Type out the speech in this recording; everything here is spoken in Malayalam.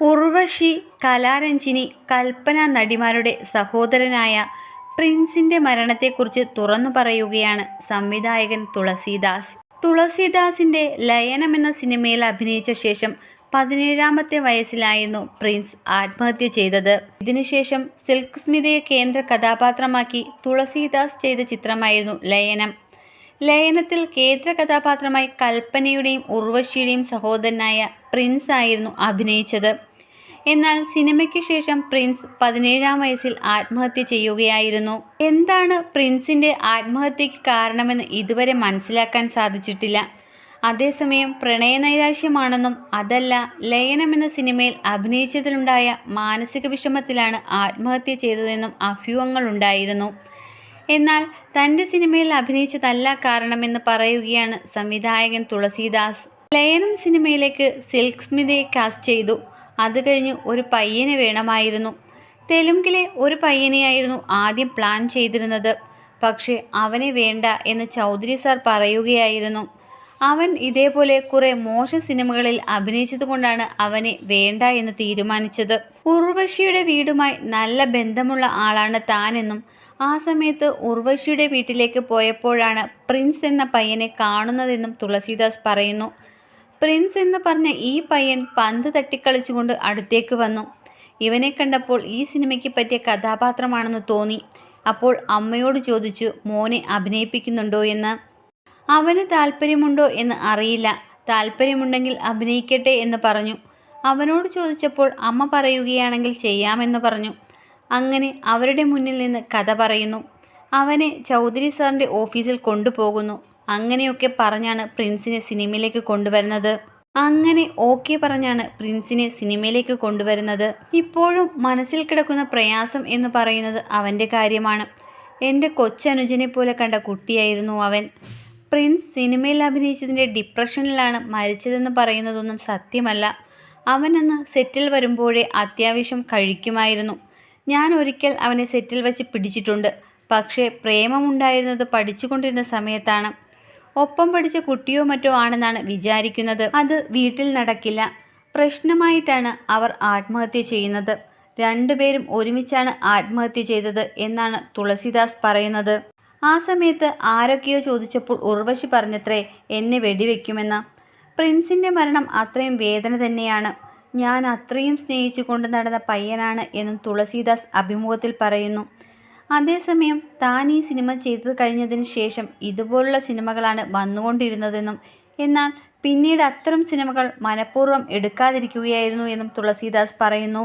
ഉർവശി കലാരഞ്ജിനി കൽപ്പന നടിമാരുടെ സഹോദരനായ പ്രിൻസിന്റെ മരണത്തെക്കുറിച്ച് തുറന്നു പറയുകയാണ് സംവിധായകൻ തുളസീദാസ്. തുളസീദാസിന്റെ ലയനം എന്ന സിനിമയിൽ അഭിനയിച്ച ശേഷം പതിനേഴാമത്തെ വയസ്സിലായിരുന്നു പ്രിൻസ് ആത്മഹത്യ ചെയ്തത്. ഇതിനുശേഷം സിൽക്ക് സ്മിതയെ കേന്ദ്ര കഥാപാത്രമാക്കി തുളസീദാസ് ചെയ്ത ചിത്രമായിരുന്നു ലയനം. ലയനത്തിൽ കേന്ദ്ര കഥാപാത്രമായി കൽപ്പനയുടെയും ഉർവശിയുടെയും സഹോദരനായ പ്രിൻസ് ആയിരുന്നു അഭിനയിച്ചത്. എന്നാൽ സിനിമയ്ക്ക് ശേഷം പ്രിൻസ് പതിനേഴാം വയസ്സിൽ ആത്മഹത്യ ചെയ്യുകയായിരുന്നു. എന്താണ് പ്രിൻസിന്റെ ആത്മഹത്യയ്ക്ക് കാരണമെന്ന് ഇതുവരെ മനസ്സിലാക്കാൻ സാധിച്ചിട്ടില്ല. അതേസമയം പ്രണയനൈരാശ്യമാണെന്നും അതല്ല ലയനം എന്ന സിനിമയിൽ അഭിനയിച്ചതിലുണ്ടായ മാനസിക വിഷമത്തിലാണ് ആത്മഹത്യ ചെയ്തതെന്നും അഭ്യൂഹങ്ങളുണ്ടായിരുന്നു എന്നാൽ തന്റെ സിനിമയിൽ അഭിനയിച്ചതല്ല കാരണമെന്ന് പറയുകയാണ് സംവിധായകൻ തുളസീദാസ്. ലയനം സിനിമയിലേക്ക് സിൽക്ക് സ്മിതയെ കാസ്റ്റ് ചെയ്തു. അത് കഴിഞ്ഞ് ഒരു പയ്യനെ വേണമായിരുന്നു. തെലുങ്കിലെ ഒരു പയ്യനെയായിരുന്നു ആദ്യം പ്ലാൻ ചെയ്തിരുന്നത്. പക്ഷേ അവനെ വേണ്ട എന്ന് ചൗധരി സാർ പറയുകയായിരുന്നു. അവൻ ഇതേപോലെ കുറെ മോശ സിനിമകളിൽ അഭിനയിച്ചതുകൊണ്ടാണ് അവനെ വേണ്ട എന്ന് തീരുമാനിച്ചത്. ഉർവശിയുടെ വീടുമായി നല്ല ബന്ധമുള്ള ആളാണ് താനെന്നും ആ സമയത്ത് ഉർവശിയുടെ വീട്ടിലേക്ക് പോയപ്പോഴാണ് പ്രിൻസ് എന്ന പയ്യനെ കാണുന്നതെന്നും തുളസീദാസ് പറയുന്നു. പ്രിൻസ് എന്ന് പറഞ്ഞ ഈ പയ്യൻ പന്ത് തട്ടിക്കളിച്ചുകൊണ്ട് അടുത്തേക്ക് വന്നു. ഇവനെ കണ്ടപ്പോൾ ഈ സിനിമയ്ക്ക് പറ്റിയ കഥാപാത്രമാണെന്ന് തോന്നി. അപ്പോൾ അമ്മയോട് ചോദിച്ചു മോനെ അഭിനയിപ്പിക്കുന്നുണ്ടോ എന്ന്? അവന് താല്പര്യമുണ്ടോ എന്ന് അറിയില്ല. താല്പര്യമുണ്ടെങ്കിൽ അഭിനയിക്കട്ടെ എന്ന് പറഞ്ഞു. അവനോട് ചോദിച്ചപ്പോൾ അമ്മ പറയുകയാണെങ്കിൽ ചെയ്യാമെന്ന് പറഞ്ഞു. അങ്ങനെ അവരുടെ മുന്നിൽ നിന്ന് കഥ പറയുന്നു. അവനെ ചൗധരി സാറിന്റെ ഓഫീസിൽ കൊണ്ടുപോകുന്നു. അങ്ങനെയൊക്കെ പറഞ്ഞാണ് പ്രിൻസിനെ സിനിമയിലേക്ക് കൊണ്ടുവരുന്നത്. അങ്ങനെ ഓക്കെ പറഞ്ഞാണ് പ്രിൻസിനെ സിനിമയിലേക്ക് കൊണ്ടുവരുന്നത്. ഇപ്പോഴും മനസ്സിൽ കിടക്കുന്ന പ്രയാസം എന്ന് പറയുന്നത് അവന്റെ കാര്യമാണ്. എന്റെ കൊച്ചനുജനെ പോലെ കണ്ട കുട്ടിയായിരുന്നു അവൻ. പ്രിൻസ് സിനിമയിൽ അഭിനയിച്ചതിന്റെ ഡിപ്രഷനിലാണ് മരിച്ചതെന്ന് പറയുന്നതൊന്നും സത്യമല്ല. അവനന്ന് സെറ്റിൽ വരുമ്പോഴേ അത്യാവശ്യം കഴിക്കുമായിരുന്നു. ഞാൻ ഒരിക്കൽ അവനെ സെറ്റിൽ വെച്ച് പിടിച്ചിട്ടുണ്ട്. പക്ഷേ പ്രേമമുണ്ടായിരുന്നത് പഠിച്ചുകൊണ്ടിരുന്ന സമയത്താണ്. ഒപ്പം പഠിച്ച കുട്ടിയോ മറ്റോ ആണെന്നാണ് വിചാരിക്കുന്നത്. അത് വീട്ടിൽ നടക്കില്ല. പ്രശ്നമായിട്ടാണ് അവർ ആത്മഹത്യ ചെയ്യുന്നത്. രണ്ടുപേരും ഒരുമിച്ചാണ് ആത്മഹത്യ ചെയ്തത് എന്നാണ് തുളസിദാസ് പറയുന്നത്. ആ സമയത്ത് ആരൊക്കെയോ ചോദിച്ചപ്പോൾ ഉർവശി പറഞ്ഞത്രേ എന്നെ വെടിവെക്കുമെന്ന്. പ്രിൻസിന്റെ മരണം അത്രയും വേദന തന്നെയാണ്. ഞാൻ അത്രയും സ്നേഹിച്ചു കൊണ്ട് നടന്ന പയ്യനാണ് എന്നും തുളസീദാസ് അഭിമുഖത്തിൽ പറയുന്നു. അതേസമയം താൻ ഈ സിനിമ ചെയ്തു കഴിഞ്ഞതിന് ശേഷം ഇതുപോലുള്ള സിനിമകളാണ് വന്നുകൊണ്ടിരുന്നതെന്നും എന്നാൽ പിന്നീട് അത്തരം സിനിമകൾ മനഃപൂർവം എടുക്കാതിരിക്കുകയായിരുന്നു എന്നും തുളസീദാസ് പറയുന്നു.